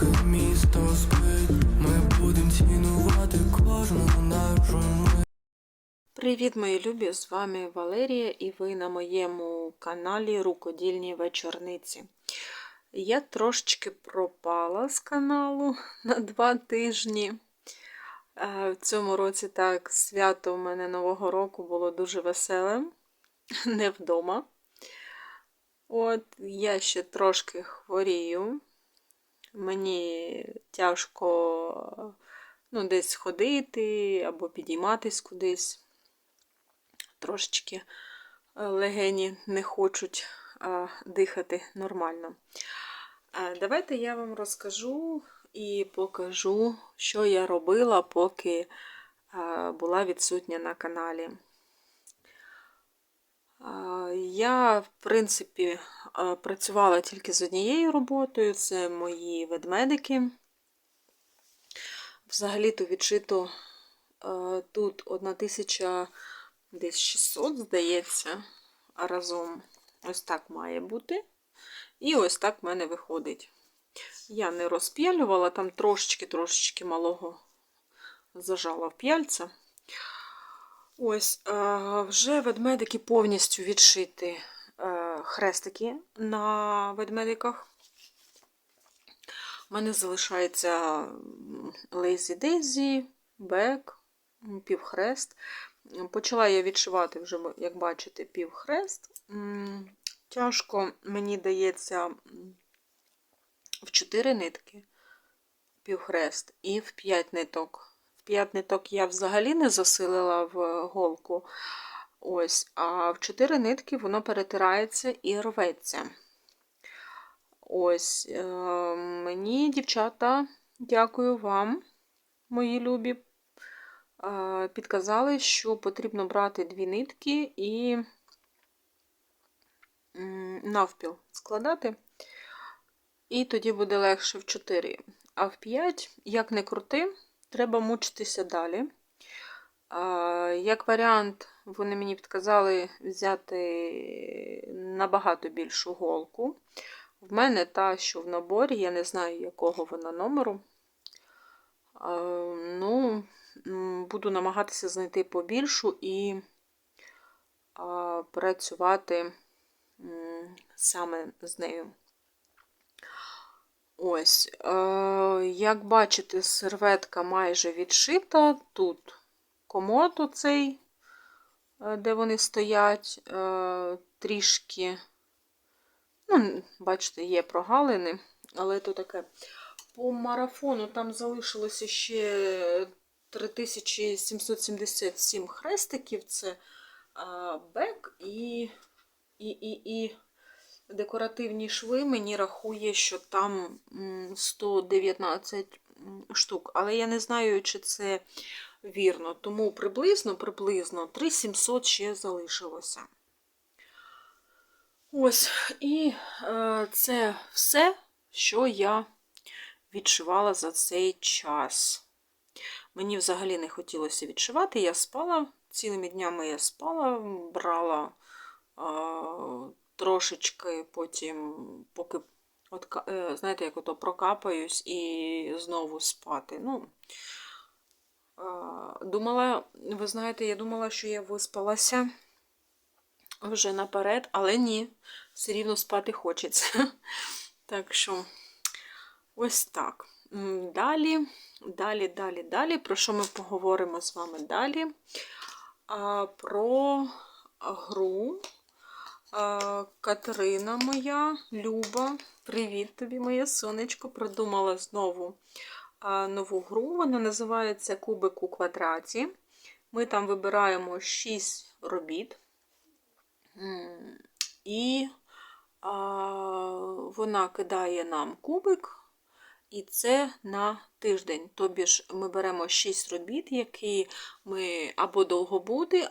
Поки місто спить, ми будем цінувати кожну нашу мить. Привіт, мої любі! З вами Валерія і ви на моєму каналі Рукодільні вечорниці. Я трошечки пропала з каналу на два тижні. Е, В цьому році так свято у мене Нового року було дуже веселе, не вдома. От, я ще трошки хворію. Мені тяжко ну, десь ходити або підійматись кудись трошечки е, легені не хочуть е, дихати нормально. Е, Давайте я вам розкажу і покажу, що я робила, поки е, була відсутня на каналі. Я, в принципі, працювала тільки з однією роботою, це мої ведмедики. Взагалі-то відшито тут 1000 десь 600, здається, разом. Ось так має бути. І ось так в мене виходить. Я не розп'ялювала, там трошечки-трошечки малого зажала в п'яльця. Ось, е, вже ведмедики повністю відшиті е, хрестики на ведмедиках. У мене залишається Lazy Daisy, Бек, півхрест. Почала я відшивати вже, як бачите, півхрест. Тяжко мені дається в 4 нитки півхрест і в 5 ниток. В 5 ниток я взагалі не засилила в голку. Ось, а в 4 нитки воно перетирається і рветься. Ось, е, мені, дівчата, дякую вам, мої любі. Е, Підказали, що потрібно брати дві нитки і навпіл складати. І тоді буде легше в 4. А в 5, як не крути, треба мучитися далі. Як варіант, вони мені підказали взяти набагато більшу голку. В мене та, що в наборі, я не знаю, якого вона номеру. Ну, буду намагатися знайти побільшу і працювати саме з нею. Ось, е, як бачите, серветка майже відшита. Тут комод оцей, е, де вони стоять, е, трішки, ну, бачите, є прогалини, але то таке. По марафону там залишилося ще 3777 хрестиків. Це а, бек і, і, і, і декоративні шви. Мені рахує, що там 119 штук. Але я не знаю, чи це вірно. Тому приблизно приблизно 3700 ще залишилося. Ось, і е, це все, що я відшивала за цей час. Мені взагалі не хотілося відшивати. Я спала, цілими днями я спала, брала а, трошечки, потім, поки, от, е, знаєте, як ото прокапаюсь і знову спати. Ну, Думала, ви знаєте, я думала, що я виспалася вже наперед, але ні, все рівно спати хочеться. Так що. Ось так. Далі, далі, далі, далі. Про що ми поговоримо з вами далі? А, Про гру. Катерина моя, Люба. Привіт тобі, моє сонечко. Придумала знову нову гру. Вона називається Кубик у квадраті. Ми там вибираємо 6 робіт. І вона кидає нам кубик. І це на тиждень. Тобі ж ми беремо 6 робіт, які ми або довгобуди,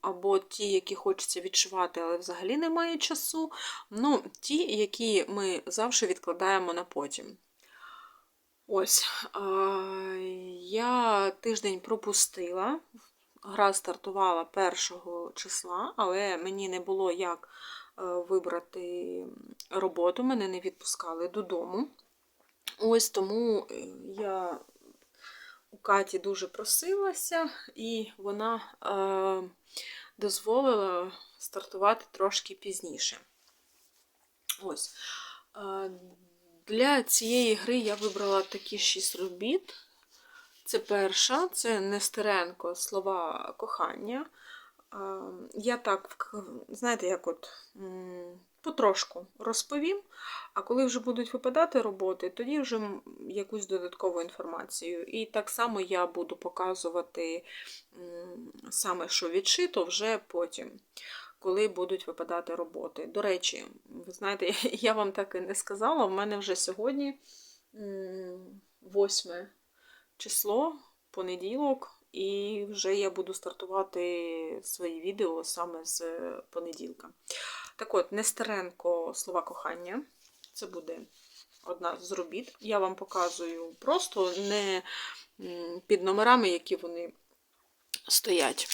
або, ті, які хочеться відшивати, але взагалі немає часу. Ну, ті, які ми завжди відкладаємо на потім. Ось, я тиждень пропустила. Гра стартувала 1 числа, але мені не було як е, вибрати роботу, мене не відпускали додому. Ось тому е, я у Каті дуже просилася, і вона е, дозволила стартувати трошки пізніше. Ось. Е, для цієї гри я вибрала такі шість робіт. Це перша, це Нестеренко Слова кохання. А, Я так, знаєте, як от потрошку розповім, а коли вже будуть випадати роботи, тоді вже якусь додаткову інформацію. І так само я буду показувати саме, що відшито, вже потім, коли будуть випадати роботи. До речі, ви знаєте, я вам так і не сказала, в мене вже сьогодні 8 число, понеділок, і вже я буду стартувати свої відео саме з понеділка. Так от, Нестеренко слова кохання. Це буде одна з робіт. Я вам показую просто не під номерами, які вони стоять.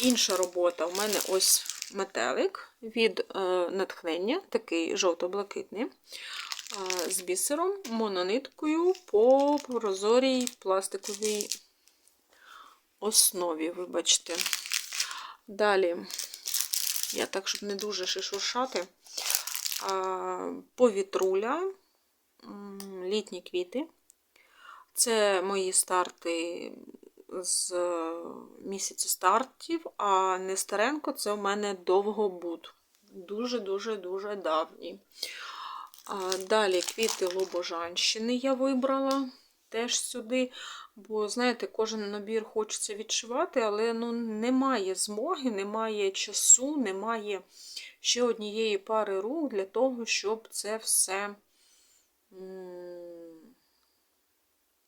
Інша робота у мене ось метелик від е, натхнення, такий жовто-блакитний, е, з бісером, монониткою по прозорій пластиковій основі, вибачте. Далі, я так, щоб не дуже шуршати, повітруля, літні квіти. Це мої старти з місяця стартів, а Нестеренко це у мене довгобуд. Дуже-дуже-дуже давній. Далі квіти Лобожанщини я вибрала теж сюди. Бо, знаєте, кожен набір хочеться відшивати, але ну, немає змоги, немає часу, немає ще однієї пари рук для того, щоб це все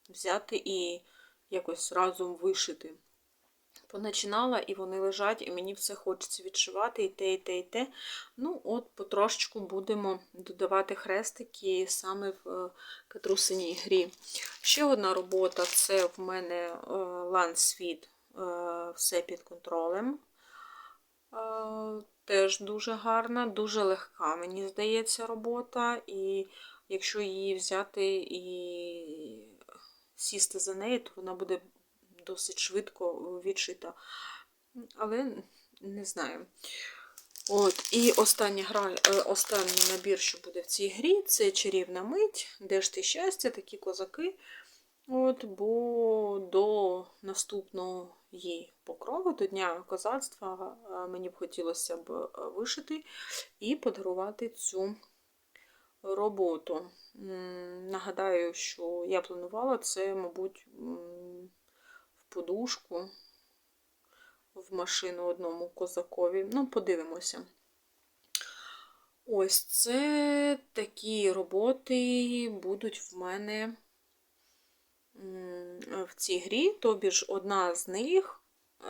взяти і якось разом вишити. Поначинала, і вони лежать, і мені все хочеться відшивати, і те, і те, і те. Ну, от потрошечку будемо додавати хрестики саме в е, катрусиній грі. Ще одна робота це в мене лансвіт, все під контролем. Е, Теж дуже гарна, дуже легка, мені здається, робота. І якщо її взяти і сісти за нею, то вона буде досить швидко відшита. Але не знаю. От, І остання гра, е, останній набір, що буде в цій грі, це чарівна мить, де ж ти щастя, такі козаки. От, Бо до наступного її покрови, до Дня козацтва, е, мені б хотілося б е, вишити і подарувати цю роботу. Нагадаю, що я планувала це, мабуть, подушку в машину одному козакові. Ну, подивимося. Ось це такі роботи будуть в мене в цій грі, тобі ж одна з них е,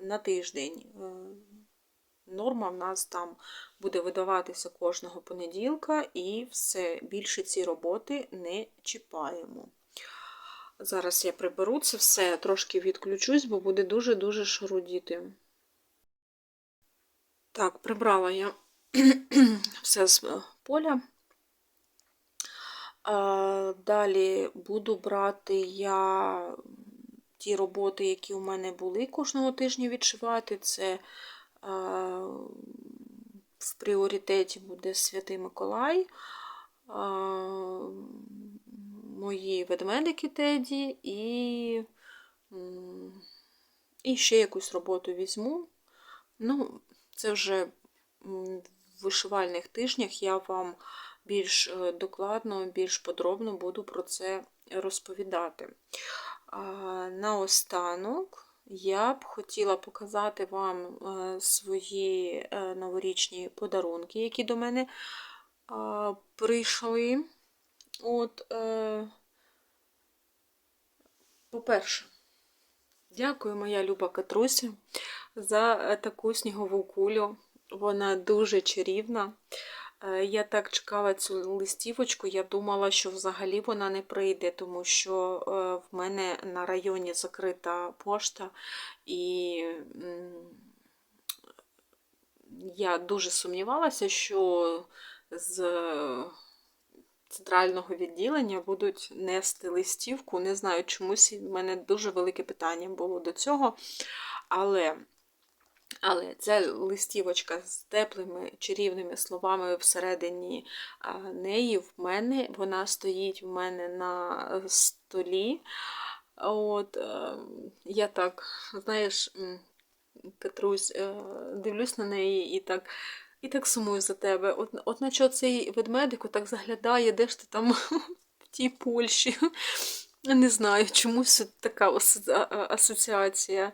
на тиждень. Е, Норма в нас там буде видаватися кожного понеділка, і все більше ці роботи не чіпаємо. Зараз я приберу це все, трошки відключусь, бо буде дуже-дуже шарудіти. Так, прибрала я все з е, поля. Далі буду брати я ті роботи, які у мене були кожного тижня відшивати. Це в пріоритеті буде Святий Миколай. Мої ведмедики Теді і, і ще якусь роботу візьму. Ну, це вже в вишивальних тижнях я вам більш е, докладно, більш подробно буду про це розповідати. Наостанок я б хотіла показати вам е, свої е, новорічні подарунки, які до мене прийшли. От, е, по-перше, дякую, моя люба Катруся, за е, таку снігову кулю. Вона дуже чарівна. Е, Я так чекала цю листівочку, я думала, що взагалі вона не прийде, тому що е, в мене на районі закрита пошта, і я дуже сумнівалася, що з центрального відділення будуть нести листівку. Не знаю, чомусь в мене дуже велике питання було до цього. Але, але ця листівочка з теплими чарівними словами всередині неї в мене, вона стоїть в мене на столі. От, е, я так, знаєш, м, Катрусь, е, дивлюсь на неї і так. І так сумую за тебе. От, от наче цей ведмедик отак заглядає, де ж ти там в тій Польщі. Не знаю, чомусь така асоціація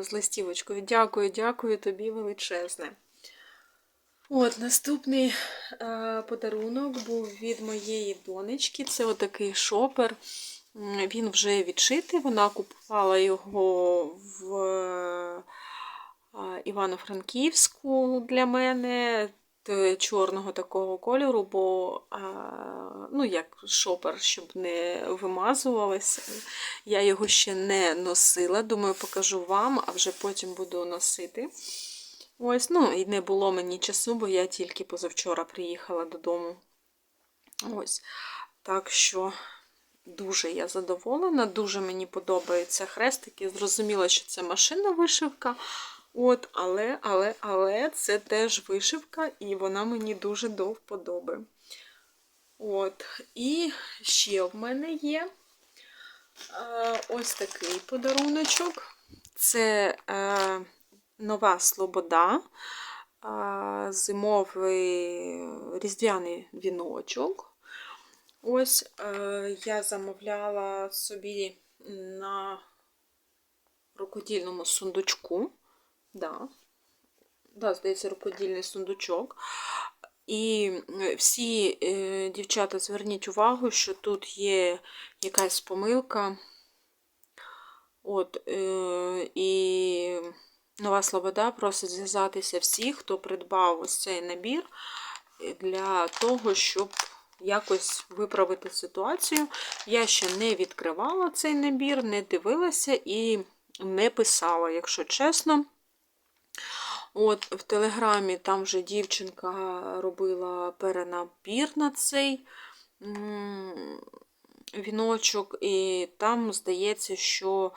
з листівочкою. Дякую, дякую тобі величезне. От, наступний подарунок був від моєї донечки. Це отакий шопер. Він вже відшитий. Вона купувала його в Івано-Франківську для мене. Чорного такого кольору, бо ну, як шопер, щоб не вимазувалося. Я його ще не носила. Думаю, покажу вам, а вже потім буду носити. Ось, ну, і не було мені часу, бо я тільки позавчора приїхала додому. Ось. Так що дуже я задоволена, дуже мені подобаються хрестики. Зрозуміла, що це машинна вишивка. От, але, але, але це теж вишивка, і вона мені дуже до вподоби. От, і ще в мене є е, ось такий подаруночок. Це е, нова Слобода, е, зимовий різдвяний віночок. Ось е, я замовляла собі на рукодільному сундучку. Да. Да, здається, рукодільний сундучок. І е, всі е, дівчата зверніть увагу, що тут є якась помилка. От, е, і Нова Слобода просить зв'язатися всіх, хто придбав ось цей набір для того, щоб якось виправити ситуацію. Я ще не відкривала цей набір, не дивилася і не писала, якщо чесно. От в Телеграмі там вже дівчинка робила перенабір на цей віночок, і там здається, що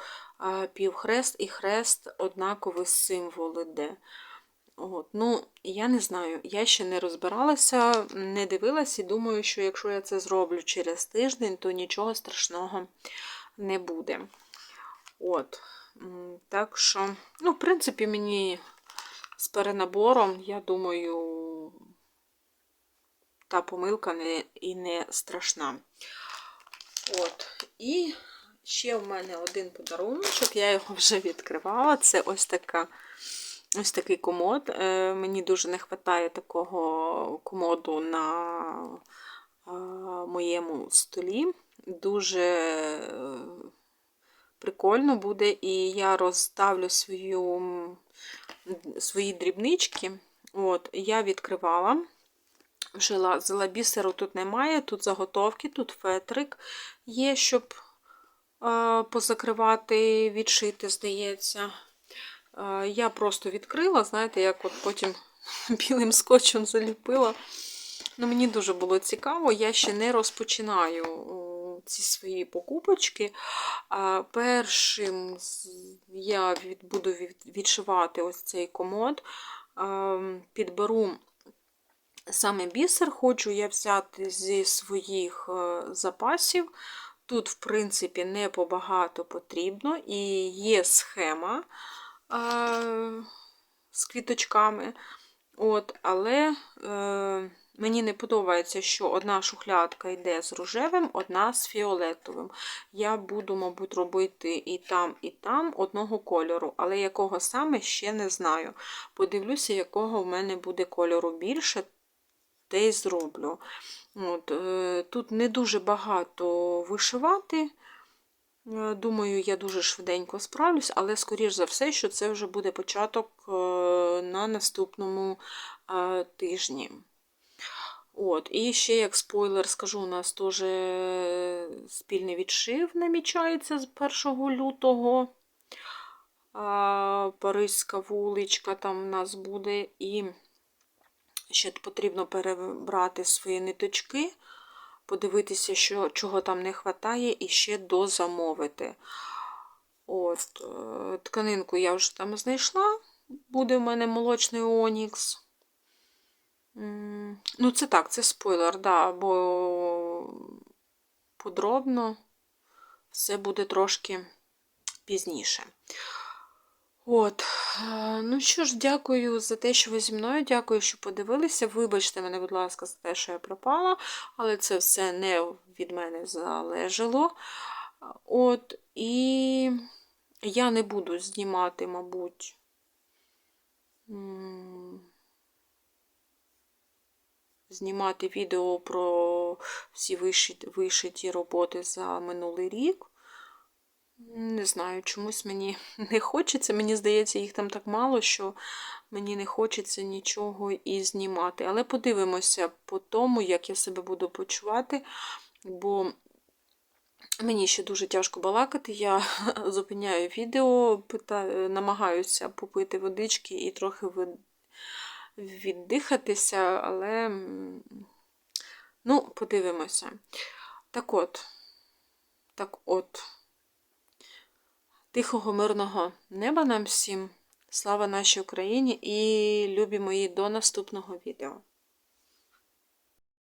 півхрест і хрест однакові символи де. От, ну, я не знаю, я ще не розбиралася, не дивилась і думаю, що якщо я це зроблю через тиждень, то нічого страшного не буде. От, так що, ну, в принципі, мені з перенабором, я думаю, та помилка не, і не страшна. От. І ще в мене один подарунок, я його вже відкривала. Це ось така. Ось такий комод. Е, Мені дуже не вистачає такого комоду на е, моєму столі. Дуже е, прикольно буде, і я розставлю свою, свої дрібнички. От, я відкривала. Жила, взяла бісеру тут немає, тут заготовки, тут фетрик є, щоб е, позакривати, відшити, здається. Е, Я просто відкрила, знаєте, як от потім білим скотчем заліпила. Ну, Мені дуже було цікаво, я ще не розпочинаю ці свої покупочки. Першим я буду відшивати ось цей комод. Підберу саме бісер, хочу я взяти зі своїх е, запасів. Тут, в принципі, не побагато потрібно, і є схема е, з квіточками. От, але е, мені не подобається, що одна шухлядка йде з рожевим, одна з фіолетовим. Я буду, мабуть, робити і там, і там одного кольору, але якого саме ще не знаю. Подивлюся, якого в мене буде кольору більше, те й зроблю. От, е, тут не дуже багато вишивати. Е, Думаю, я дуже швиденько справлюсь, але, скоріш за все, що це вже буде початок е, на наступному тижні. От, І ще як спойлер скажу, у нас теж спільний відшив намічається з 1 лютого. Паризька вуличка там в нас буде. І ще потрібно перебрати свої ниточки. подивитися, що, чого там не вистачає, і ще дозамовити. От, е, тканинку я вже там знайшла. Буде в мене молочний Онікс. Ну, це так, це спойлер, да, бо подробно все буде трошки пізніше. От, е, ну що ж, дякую за те, що ви зі мною. Дякую, що подивилися. Вибачте мене, будь ласка, за те, що я пропала, але це все не від мене залежало. От, і я не буду знімати, мабуть. Знімати відео про всі вишиті, вишиті роботи за минулий рік. Не знаю, чомусь мені не хочеться. Мені здається, їх там так мало, що мені не хочеться нічого і знімати. Але подивимося по тому, як я себе буду почувати, бо мені ще дуже тяжко балакати. Я зупиняю відео, намагаюся попити водички і трохи віддихатися, але ну, подивимося. Так от, так от. Тихого мирного неба нам всім. Слава нашій Україні і любі мої до наступного відео.